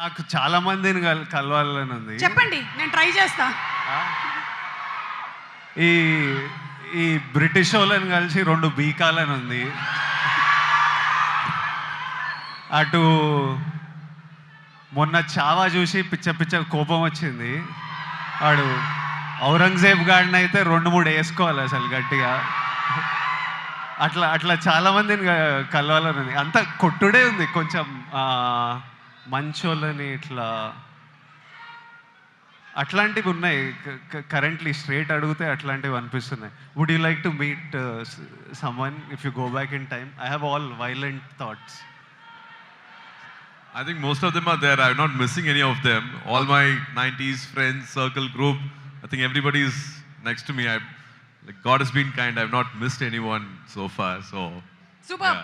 నాకు చాలా మందిని కల్ కలవాలని ఉంది. చెప్పండి నేను ట్రై చేస్తా. ఈ ఈ బ్రిటిష్ వాళ్ళని కలిసి రెండు బీకాలని ఉంది. అటు మొన్న చావా చూసి పిచ్చ పిచ్చ కోపం వచ్చింది. వాడు ఔరంగజేబ్ గాడిని అయితే రెండు మూడు వేసుకోవాలి అసలు గట్టిగా. అట్లా అట్లా చాలా మందిని క- కలవాలని ఉంది. అంత కొట్టుడే ఉంది కొంచెం ఆ, మంచోళ్ళని ఇట్లా అట్లాంటివి ఉన్నాయి కరెంట్లీ స్ట్రేట్ అడిగితే అట్లాంటివి అనిపిస్తున్నాయి would you like to meet someone if you go back in time I have all violent thoughts I think most of them are there. I'm not missing any of them. All my 90s friends, circle group, I think everybody is next to me. I, like God has been kind. I've not missed anyone so far. So, super yeah.